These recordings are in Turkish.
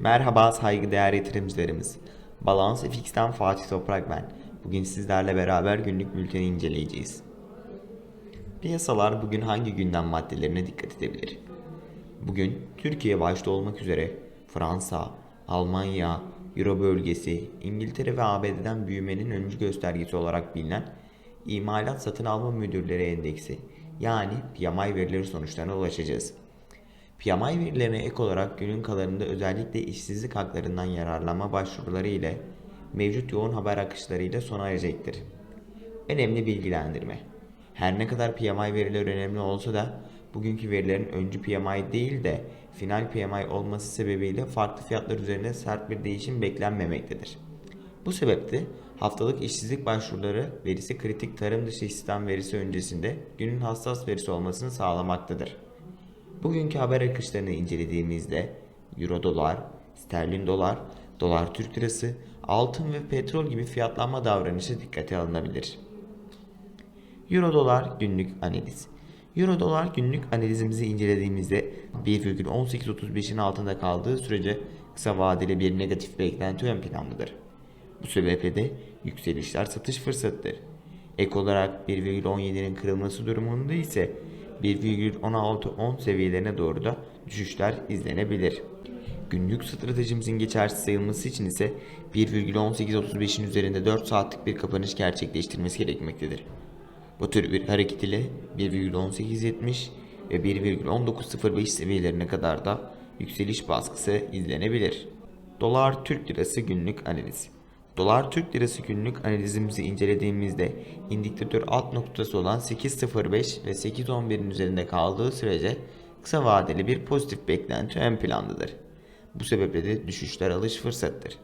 Merhaba saygıdeğer yatırımcılarımız. Balans FX'ten Fatih Toprak ben. Bugün sizlerle beraber günlük bülteni inceleyeceğiz. Piyasalar bugün hangi gündem maddelerine dikkat edebilir? Bugün Türkiye başta olmak üzere Fransa, Almanya, Euro bölgesi, İngiltere ve ABD'den büyümenin öncü göstergesi olarak bilinen İmalat Satın Alma Müdürleri Endeksi yani PMI verileri sonuçlarına ulaşacağız. PMI verilerine ek olarak günün kalanında özellikle işsizlik haklarından yararlanma başvuruları ile mevcut yoğun haber akışlarıyla sona erecektir. Önemli bilgilendirme. Her ne kadar PMI verileri önemli olsa da bugünkü verilerin öncü PMI değil de final PMI olması sebebiyle farklı fiyatlar üzerinde sert bir değişim beklenmemektedir. Bu sebeple haftalık işsizlik başvuruları verisi kritik tarım dışı istihdam verisi öncesinde günün hassas verisi olmasını sağlamaktadır. Bugünkü haber akışlarını incelediğimizde Euro dolar, sterlin dolar, dolar Türk lirası, altın ve petrol gibi fiyatlanma davranışı dikkate alınabilir. Euro dolar günlük analiz. Euro dolar günlük analizimizi incelediğimizde 1,1835'in altında kaldığı sürece kısa vadeli bir negatif beklenti ön plandadır. Bu sebeple de yükselişler satış fırsatıdır. Ek olarak 1,17'nin kırılması durumunda ise 1,1610 seviyelerine doğru da düşüşler izlenebilir. Günlük stratejimizin geçersiz sayılması için ise 1,1835'in üzerinde 4 saatlik bir kapanış gerçekleştirmesi gerekmektedir. Bu tür bir hareket ile 1,1870 ve 1,1905 seviyelerine kadar da yükseliş baskısı izlenebilir. Dolar Türk Lirası günlük analiz. Dolar Türk Lirası günlük analizimizi incelediğimizde indikatör alt noktası olan 8.05 ve 8.11'in üzerinde kaldığı sürece kısa vadeli bir pozitif beklenti ön plandadır. Bu sebeple de düşüşler alış fırsattır.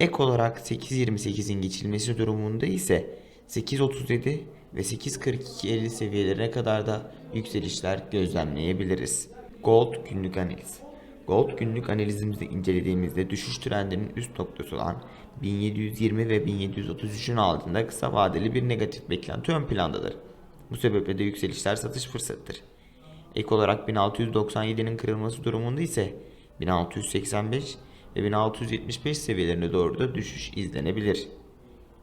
Ek olarak 8.28'in geçilmesi durumunda ise 8.37 ve 8.42.50 seviyelerine kadar da yükselişler gözlemleyebiliriz. Gold günlük analiz. Gold günlük analizimizi incelediğimizde düşüş trendinin üst noktası olan 1720 ve 1733'ün altında kısa vadeli bir negatif beklenti ön plandadır. Bu sebeple de yükselişler satış fırsatıdır. Ek olarak 1697'nin kırılması durumunda ise 1685 ve 1675 seviyelerine doğru da düşüş izlenebilir.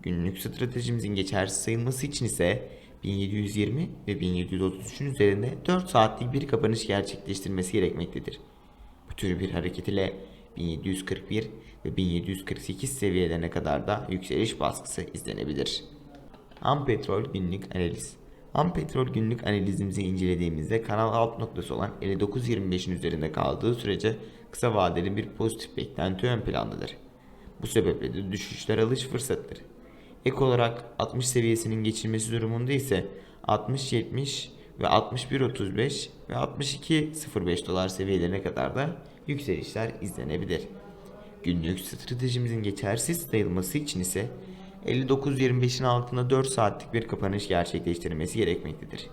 Günlük stratejimizin geçersiz sayılması için ise 1720 ve 1733'ün üzerinde 4 saatlik bir kapanış gerçekleştirmesi gerekmektedir. Bu tür bir hareket ile 1741 ve 1748 seviyelerine kadar da yükseliş baskısı izlenebilir. Ham petrol günlük analiz. Ham petrol günlük analizimizi incelediğimizde kanal alt noktası olan 59.25'in üzerinde kaldığı sürece kısa vadeli bir pozitif beklenti ön plandadır. Bu sebeple de düşüşler alış fırsatıdır. Ek olarak 60 seviyesinin geçilmesi durumunda ise 60-70 ve 61.35 ve 62.05 dolar seviyelerine kadar da yükselişler izlenebilir. Günlük stratejimizin geçersiz sayılması için ise 59.25'in altında 4 saatlik bir kapanış gerçekleştirmesi gerekmektedir.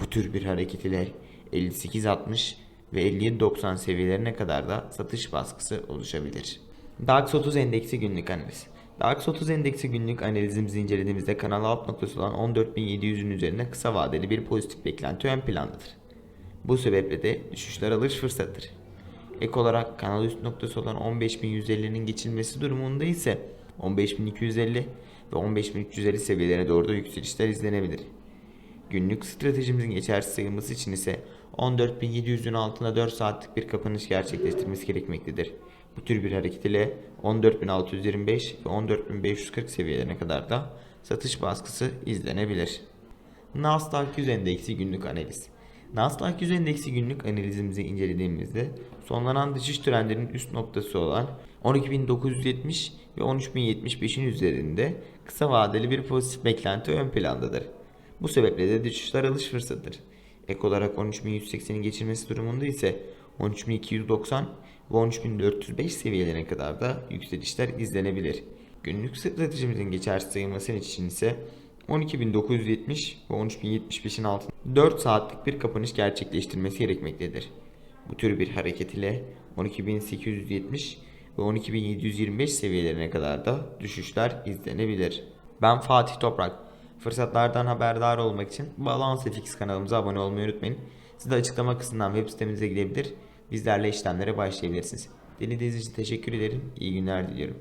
Bu tür bir hareket ile 58.60 ve 57.90 seviyelerine kadar da satış baskısı oluşabilir. DAX 30 endeksi günlük analiz. DAX 30 endeksi günlük analizimizi incelediğimizde kanal alt noktası olan 14.700'ün üzerinde kısa vadeli bir pozitif beklenti ön plandadır. Bu sebeple de düşüşler alış fırsatıdır. Ek olarak kanal üst noktası olan 15.150'nin geçilmesi durumunda ise 15.250 ve 15.350 seviyelerine doğru da yükselişler izlenebilir. Günlük stratejimizin geçersiz sayılması için ise 14.700'ün altında 4 saatlik bir kapanış gerçekleştirmesi gerekmektedir. Bu tür bir hareket ile 14.625 ve 14.540 seviyelerine kadar da satış baskısı izlenebilir. Nasdaq 100 endeksi günlük analiz. Nasdaq 100 endeksi günlük analizimizi incelediğimizde sonlanan düşüş trendinin üst noktası olan 12.970 ve 13.075'in üzerinde kısa vadeli bir pozitif beklenti ön plandadır. Bu sebeple de düşüşler alış fırsatıdır. Ek olarak 13.180'in geçilmesi durumunda ise 13.290 ve 13.405 seviyelerine kadar da yükselişler izlenebilir. Günlük stratejimizin geçersiz sayılması için ise 12.970 ve 13.075'in altında 4 saatlik bir kapanış gerçekleştirmesi gerekmektedir. Bu tür bir hareket ile 12.870 ve 12.725 seviyelerine kadar da düşüşler izlenebilir. Ben Fatih Toprak. Fırsatlardan haberdar olmak için Balance FX kanalımıza abone olmayı unutmayın. Siz de açıklama kısmından web sitemize gidebilir bizlerle işlemlere başlayabilirsiniz. Dinlediğiniz için teşekkür ederim. İyi günler diliyorum.